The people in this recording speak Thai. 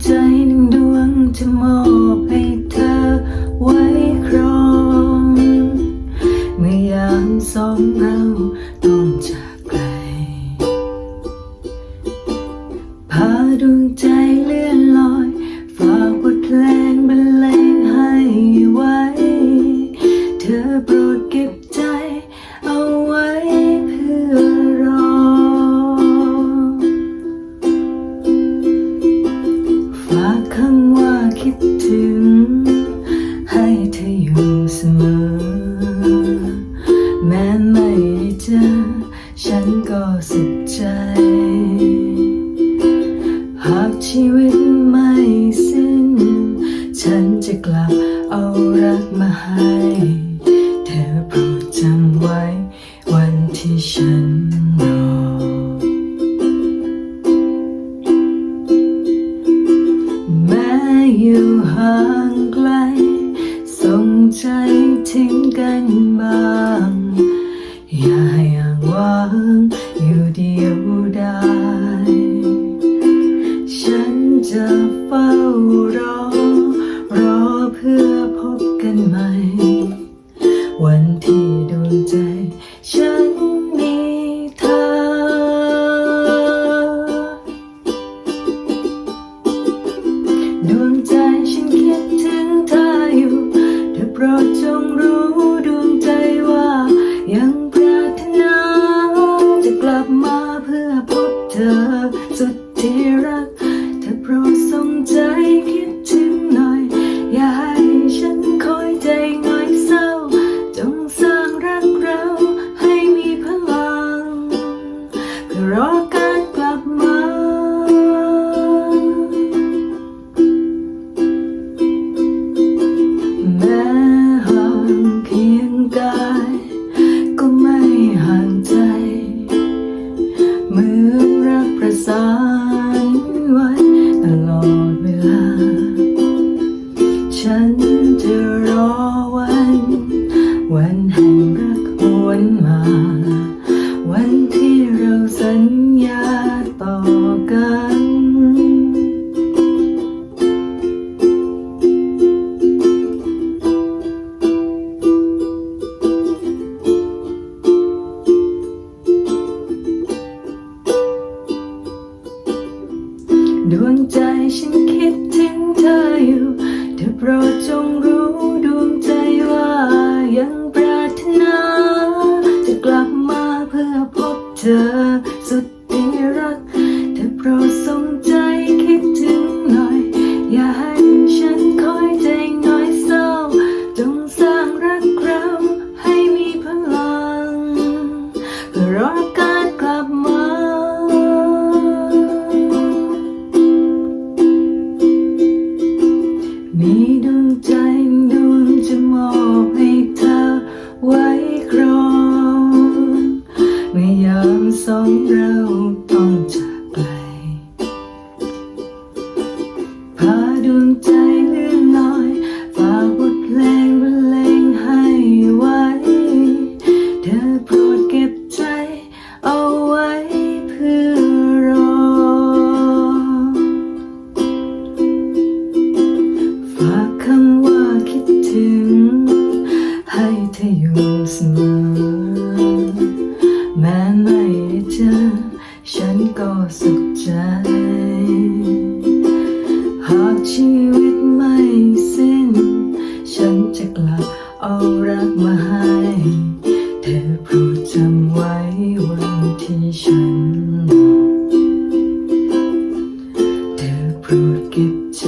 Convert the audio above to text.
ใจหนึ่งดวงจะมอง ม้ไม่ได้เจอ ฉันก็สุขใจ หากชีวิตไม่สิ้น ฉันจะกลับเอารักมาให้ เธอโปรดจำไว้ วันที่ฉันรอแม้อยู่ห่างไกลส่งใจถึงกันบ้าง วงใจฉันคิดถึงเธออยู่เธอโปรดจงรู้ดวงใจว่า ยังปรารถนา จะกลับมาเพื่อพบเธอสุดที่รัก ฉันจะรอวัน วันแห่งรักหวนมา วันที่เราสัญญาต่อกัน ดวงใจฉันคิดถึงเธออยู่ ปรดจงรู้ดวงใจว่ายังปรารถนา จะกลับมาเพื่อพบเธอ พาดวงใจเลื่อนลอยฝากบทเพลงบรรเลงให้ไว้ เธอโปรดเก็บใจเอาไว้เพื่อรอ ฝากคำว่าคิดถึง ให้เธออยู่เสมอ แม้ไม่ได้เจอฉันก็สุขใจ ชีวิตไม่สิ้น ฉันจะกลับเอารักมาให้ เธอโปรดจำไว้วันที่ฉัน เธอโปรดเก็บใจ